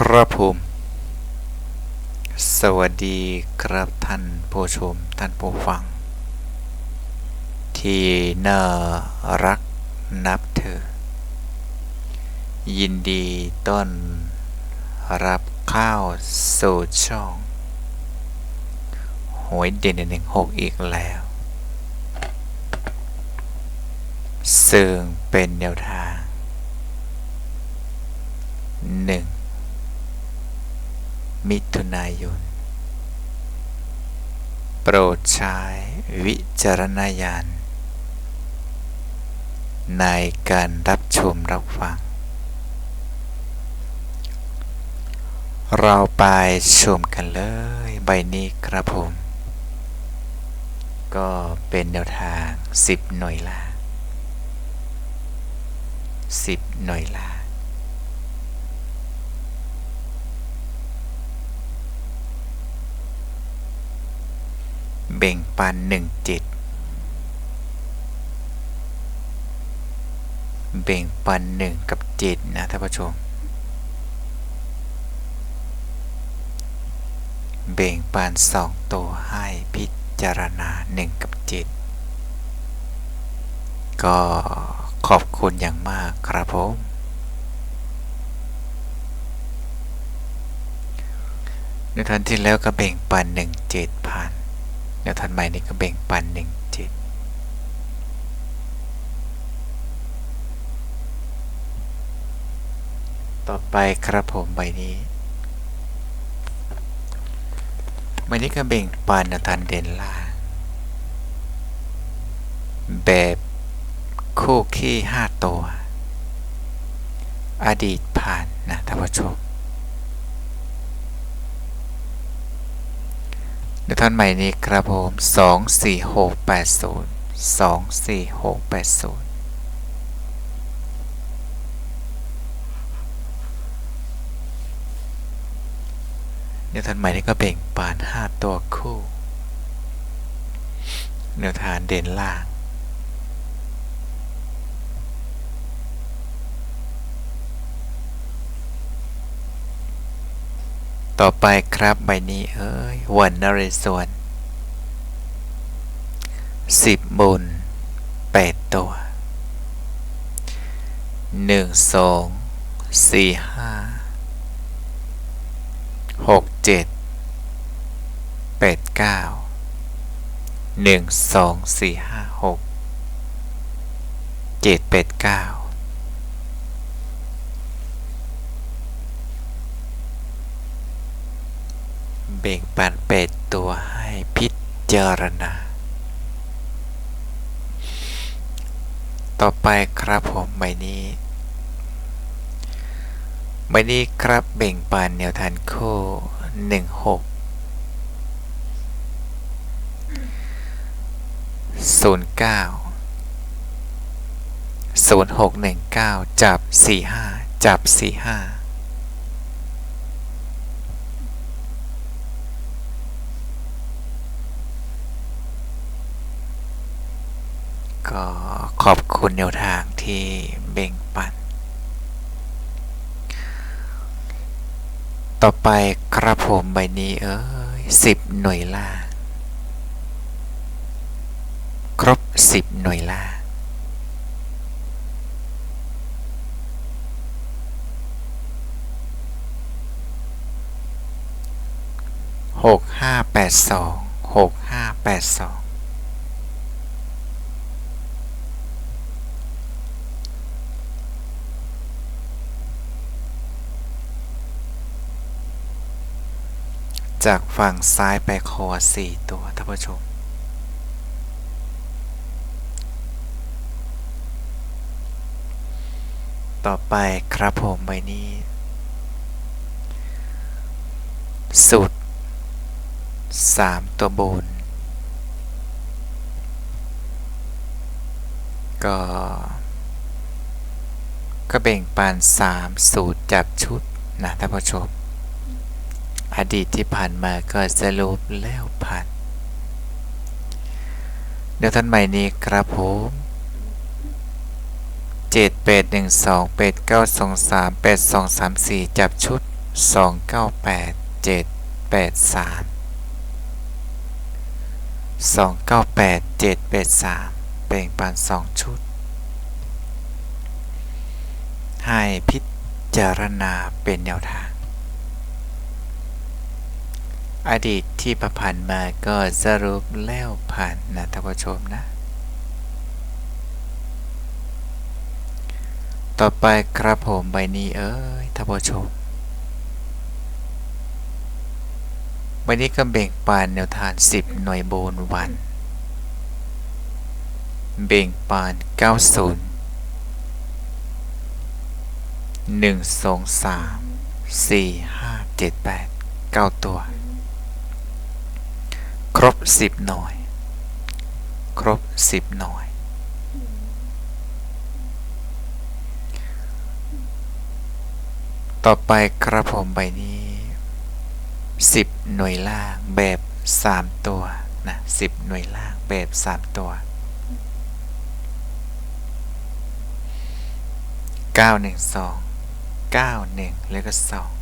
ครับผม สวัสดีครับท่านผู้ชมท่านผู้ฟัง ที่น่ารักนับเธอ ยินดีต้อนรับข้าวสู่ช่องหวยเด่นหนึ่งหกอีกแล้ว ซึ่งเป็นแนวทางหนึ่ง มิถุนายน โปรดใช้วิจารณญาณในการรับชมรับฟัง เราไปชมกันเลยใบนี้ครับผม ก็เป็นแนวทาง 10 หน่วยละ10 หน่วยละ เบ่งปันหนึ่งจิต เบ่งปันหนึ่งกับจิตนะท่านผู้ชม เบ่งปันสองตัวให้พิจารณาหนึ่งกับจิต ก็ขอบคุณอย่างมากครับผมในทันที่แล้วก็เบ่งปันหนึ่งเจ็ดพัน แนวทันใหม่นี้ก็เบ่งปันหนึ่งจิต ต่อไปครับผมใบนี้ใบนี้ก็เบ่งปันทันเด่นล่า แบบคู่ขี้ห้าตัว อดีตผ่านนะท่านผู้ชม เดี๋ยวท่านใหม่นี้ครับผมสองสี่หกแปดศูนย์สองสี่หกแปดศูนย์เดี๋ยวท่านใหม่นี้ก็เบ่งปานห้าตัวคู่เดี๋ยวทานเด่นล่าง ต่อไปครับใบนี้เอ้ยวันนเรศวรสิบบนแปดตัวหนึ่งสองสี่ห้าหกเจ็ดแปดเก้าหนึ่งสองสี่ห้าหกเจ็ดแปดเก้า เบ่งปันเปดตัวให้พิจารณา ต่อไปครับผมใบนี้ใบนี้ครับเบ่งปันแนวทางคู่ 16 09 0619 จับ 45 จับ 45 ก็ขอบคุณแนวทางที่เบ่งปัน ต่อไปครับผมใบนี้เอ้ยสิบหน่วยล่างครบสิบหน่วยล่างหกห้าแปดสองหกห้าแปดสอง จากฝั่งซ้ายไปคอสี่ตัวท่านผู้ชม ต่อไปครับผมใบนี้ สุดสามตัวบน ก็ ก็แบ่งปันสามสูตรจับชุดนะท่านผู้ชม อดีตที่ผ่านมาก็สรุปแล้วผ่าน เดี๋ยวท่านใหม่นี้ครับผมเจ็ดแปดหนึ่งสองแปดเก้าสองสามแปดสองสามสี่จับชุดสองเก้าแปดเจ็ดแปดสามสองเก้าแปดเจ็ดแปดสามแบ่งปันสองชุด ให้พิจารณาเป็นแนวทาง อดีตที่ประพันมาก็สรุปแล้วผ่านนะท่านผู้ชมนะ ต่อไปครับผมใบนี้เอ้ยท่านผู้ชมใบนี้ก็เบ่งปานแนวทาน 10 หน่วยโบนวัน เบ่งปาน 90 1 2 3 4 5 7 8 9 ตัว ครบสิบหน่อย ครบสิบหน่อย ต่อไปกระผมใบนี้สิบหน่วยล่างแบบสามตัวนะสิบหน่วยล่างแบบสามตัวเก้าหนึ่งสองเก้าหนึ่งแล้วก็สอง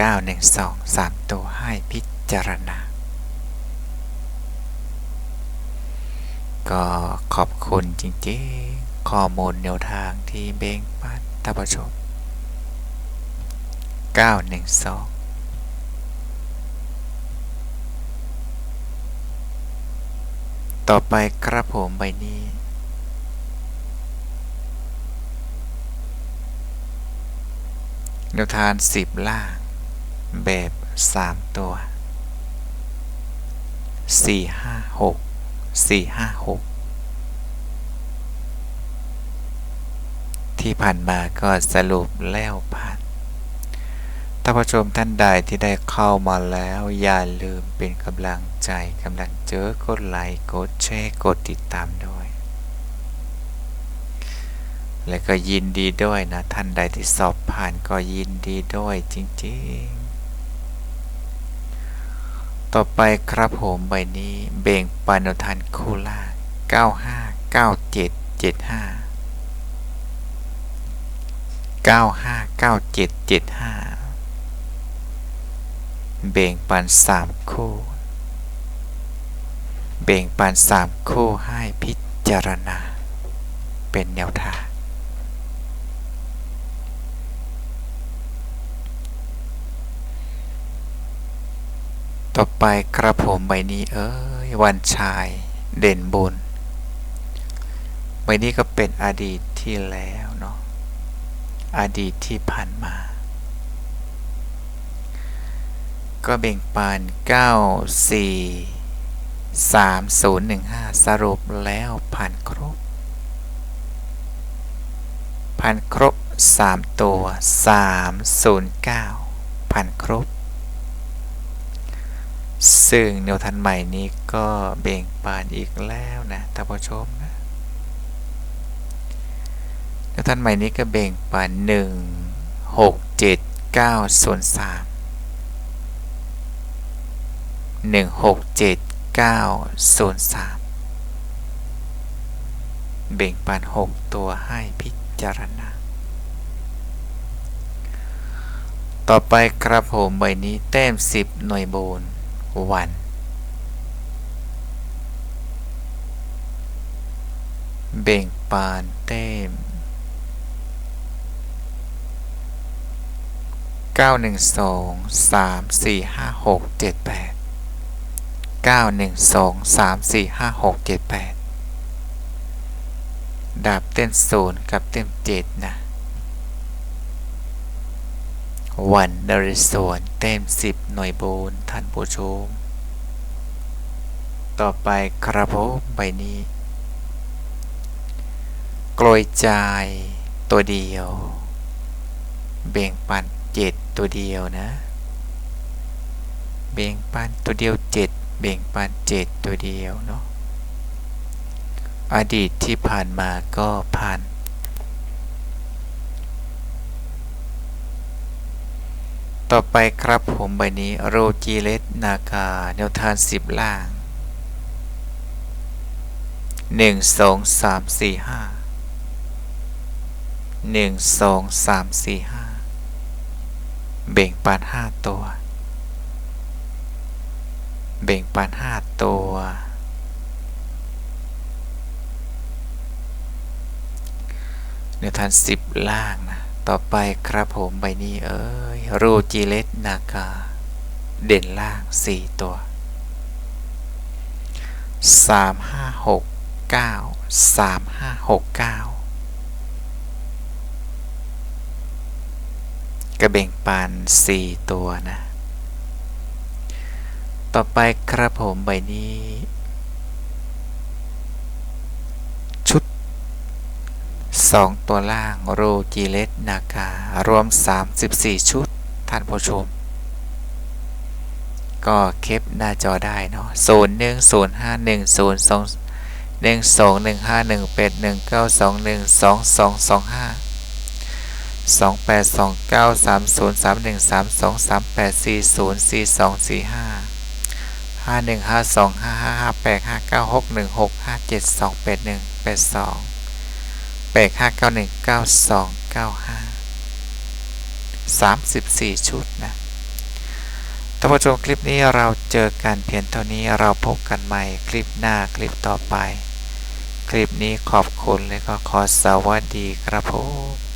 9 1 2 3 ตัวให้พิจารณา ก็ขอบคุณจริงๆ ข้อมูลแนวทางที่เบ่งปันท่านผู้ชม 912ต่อไปครับผมใบนี้ แนวทาน10ล่าง แบบ 3 ตัว 4 5 6 4 5 6 ที่ผ่านมาก็สรุปแล้วผ่านท่านผู้ชมท่านใดที่ได้เข้ามาแล้วอย่าลืมเป็นกำลังใจกำลังเจอกดไลค์กดแชร์กดติดตามด้วย และก็ยินดีด้วยนะ ท่านใดที่สอบผ่านก็ยินดีด้วยจริง ๆ ต่อไปครับผมใบนี้เบ่งปานทันคูล่า95 97 75 959775 เบ่งปัน 3 คู่ เบ่งปัน 3 คู่ให้พิจารณา เป็นแนวทาง ต่อไปกระผมใบนี้เอ้ยวันชายเด่นบุญใบนี้ก็เป็นอดีตที่แล้วเนาะอดีตที่ผ่านมา ก็เบ่งปาน9 4 3 0 1 5 สรุปแล้วผ่านครบ ผ่านครบ 3 ตัว 3 0 9ผ่านครบ ซึ่งแนวทันใหม่นี้ก็เบ่งปานอีกแล้วนะท่านผู้ชมนะแล้วท่านใหม่นี้ก็แบ่งปันหนึ่งหกเจ็ดเก้าส่วนสามหนึ่งหกเจ็ดเก้าส่วนสามแบ่งปันหกตัวให้พิจารณา ต่อไปครับผมใบนี้แต้มสิบหน่วยโบน วัน เบ่งปานแต้ม 9 1 2 3 4 5 6 7 8 9 1 2 3 4 5 6 7 8ดาบเต้นศูนย์กับเต้นเจ็ดนะ วันนริสวนเต้มสิบหน่วยโบนท่านผู้ชม ต่อไปครับผมใบนี้กลอยจายตัวเดียว เบ่งปันเจ็ดตัวเดียวนะ เบ่งปันตัวเดียวเจ็ดเบ่งปันเจ็ดตัวเดียวเนาะอดีตที่ผ่านมาก็ผ่าน ต่อไปครับผมใบนี้โรจีเลสนาคาแนวทานสิบล่าง 1 2 3 4 5หนึ่งสองสามสี่ห้าเบ่งปานห้าตัว เบ่งปานห้าตัวเนื้อทานสิบล่างนะ ต่อไปครับผมใบนี้เอ้ยรูจิเลตนากาเด่นล่างสี่ตัวสามห้าหกเก้าสามห้าหกเก้ากระเบ่งปานสี่ตัวนะ ต่อไปครับผมใบนี้ ชุด 2 ตัวล่างโรจิเลตนาการวม 34 ชุด ท่านผู้ชม ก็เคปหน้าจอได้เนาะ0 1 0 5 1 0 2 1 2 1 5 1 8 1 9 2 1 2 2 2 5 2 8 2 9 3 0 3 1 3 2 3 8 4 0 4 2 4 5 5 1 5 2 5 5 5 8 5 9 6 1 6 5 7 2 8 1 8 2 8 5 9 1 9 2 9 5 34ชุดนะท่านผู้ชมคลิปนี้เราเจอกันเพียงเท่านี้เราพบกันใหม่คลิปหน้าคลิปต่อไป คลิปนี้ขอบคุณและก็ขอสวัสดีครับผม